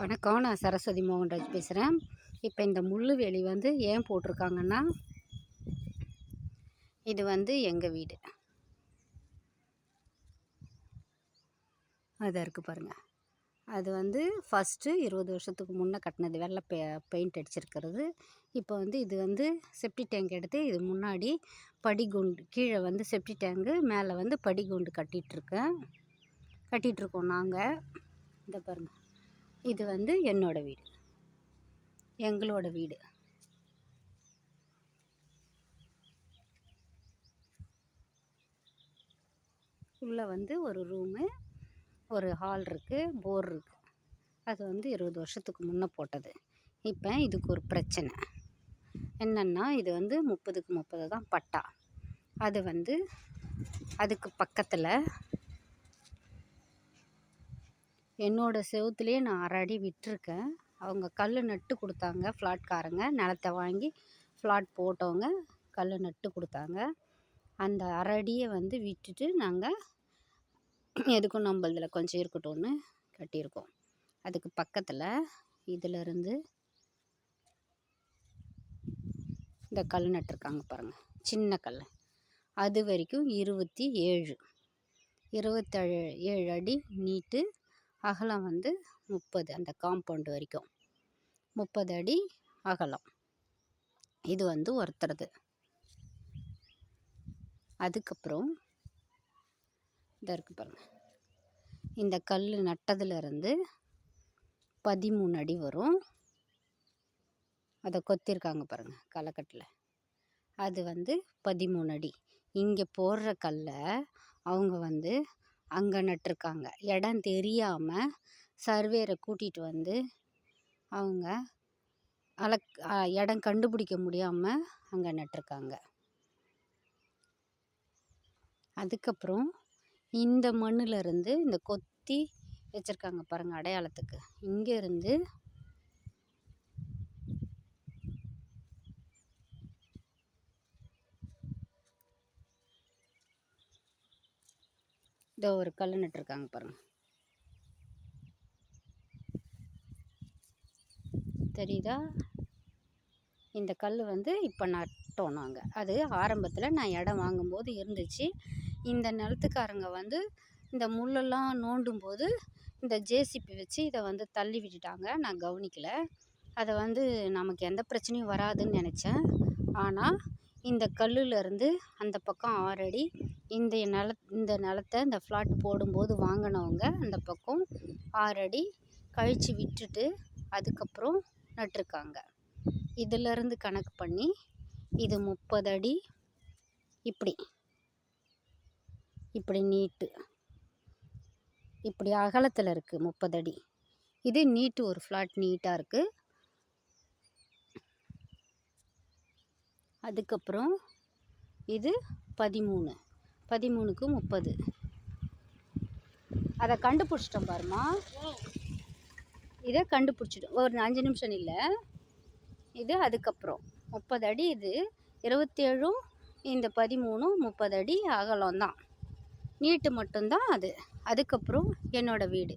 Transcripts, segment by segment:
வணக்கம். நான் சரஸ்வதி மோகன்ராஜ் பேசுகிறேன் இப்போ இந்த முள்ளு வேலி வந்து ஏன் போட்டிருக்காங்கன்னா இது வந்து எங்கள் வீடு. அது இருக்குது பாருங்கள் அது வந்து ஃபஸ்ட்டு இருபது வருஷத்துக்கு முன்னே கட்டினது வெள்ளை பெ பெயிண்ட் அடிச்சிருக்கிறது. இப்போ வந்து இது வந்து செப்டி டேங்க் எடுத்து இது முன்னாடி படிகுண்டு கீழே வந்து செப்டி டேங்கு மேலே வந்து படிகுண்டு கட்டிகிட்ருக்கேன் கட்டிகிட்ருக்கோம் நாங்கள் இந்த பாருங்கள் இது வந்து என்னோடய வீடு. எங்களோட வீடு. உள்ளே வந்து ஒரு ரூமு ஒரு ஹால் இருக்குது போர் இருக்குது அது வந்து இருபது வருஷத்துக்கு முன்னே போட்டது. இப்போ இதுக்கு ஒரு பிரச்சனை. என்னென்னா இது வந்து முப்பதுக்கு முப்பது தான் பட்டா. அது வந்து அதுக்கு பக்கத்தில் என்னோடய செவுத்துலேயே நான் அரை அடி விட்டிருக்கேன். அவங்க கல் நட்டு கொடுத்தாங்க ஃப்ளாட்காரங்க. நிலத்த வாங்கி ஃப்ளாட் போட்டவங்க கல் நட்டு கொடுத்தாங்க. அந்த அரை அடியை வந்து விட்டுட்டு நாங்கள் எதுக்கும் நம்மளதில் கொஞ்சம் இருக்கட்டும்னு கட்டியிருக்கோம். அதுக்கு பக்கத்தில் இதிலருந்து இந்த கல் நட்டுருக்காங்க பாருங்கள் சின்ன கல் அது வரைக்கும் இருபத்தி ஏழு. இருபத்தேழு ஏழு அடி நீட்டு அகலம் வந்து முப்பது அந்த காம்பவுண்டு வரைக்கும். முப்பது அடி அகலம். இது வந்து ஒருத்தரது. அதுக்கப்புறம் இந்த இருக்கு பாருங்கள் இந்த கல் நட்டதுலேருந்து பதிமூணு அடி வரும். அதை கொத்திருக்காங்க பாருங்கள் களக்கட்டில் அது வந்து பதிமூணு அடி. இங்கே போடுற கல்லை அவங்க வந்து அங்கே நட்டிருக்காங்க இடம் தெரியாமல் சர்வேரை கூட்டிகிட்டு வந்து அவங்க அளக் இடம் கண்டுபிடிக்க முடியாமல் அங்கே நட்டிருக்காங்க அதுக்கப்புறம் இந்த மண்ணிலருந்து இந்த கொத்தி வச்சுருக்காங்க பாருங்கள் அடையாளத்துக்கு. இங்கேருந்து இதோ ஒரு கல் நட்டுருக்காங்க பாருங்கள் தெரியுதா? இந்த கல் வந்து இப்போ நட்டோம் நாங்கள் அது ஆரம்பத்தில் நான் இடம் வாங்கும்போது இருந்துச்சு. இந்த நிலத்துக்காரங்க வந்து இந்த முள்ளெல்லாம் நோண்டும் போது இந்த ஜேசிபி வச்சு இதை வந்து தள்ளி விட்டுட்டாங்க. நான் கவனிக்கலை. அதை வந்து நமக்கு எந்த பிரச்சனையும் வராதுன்னு நினச்சேன். ஆனால் இந்த கல்லுலேருந்து அந்த பக்கம் ஆறடி இந்த நில இந்த நிலத்த இந்த ஃப்ளாட் போடும்போது வாங்கினவங்க அந்த பக்கம் ஆறடி கழித்து விட்டுட்டு அதுக்கப்புறம் நட்டிருக்காங்க. இதிலருந்து கணக்கு பண்ணி இது முப்பது அடி இப்படி. இப்படி நீட்டு. இப்படி அகலத்தில் இருக்குது முப்பது அடி இது நீட்டு ஒரு ஃப்ளாட் நீட்டாக இருக்குது அதுக்கப்புறம் இது பதிமூணு. பதிமூணுக்கு முப்பது. அதை கண்டுபிடிச்சிட்டோம் பாருமா இதை கண்டுபிடிச்சிட்டோம். ஒரு அஞ்சு நிமிஷம் இல்லை. இது அதுக்கப்புறம். முப்பது அடி இது. இருபத்தேழும் இந்த பதிமூணும் முப்பது அடி அகலம் தான். நீட்டு மட்டும்தான் அது. அதுக்கப்புறம் என்னோடய வீடு.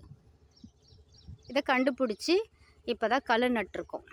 இதை கண்டுபிடிச்சி இப்போ தான் கல் நட்டிருக்கோம்.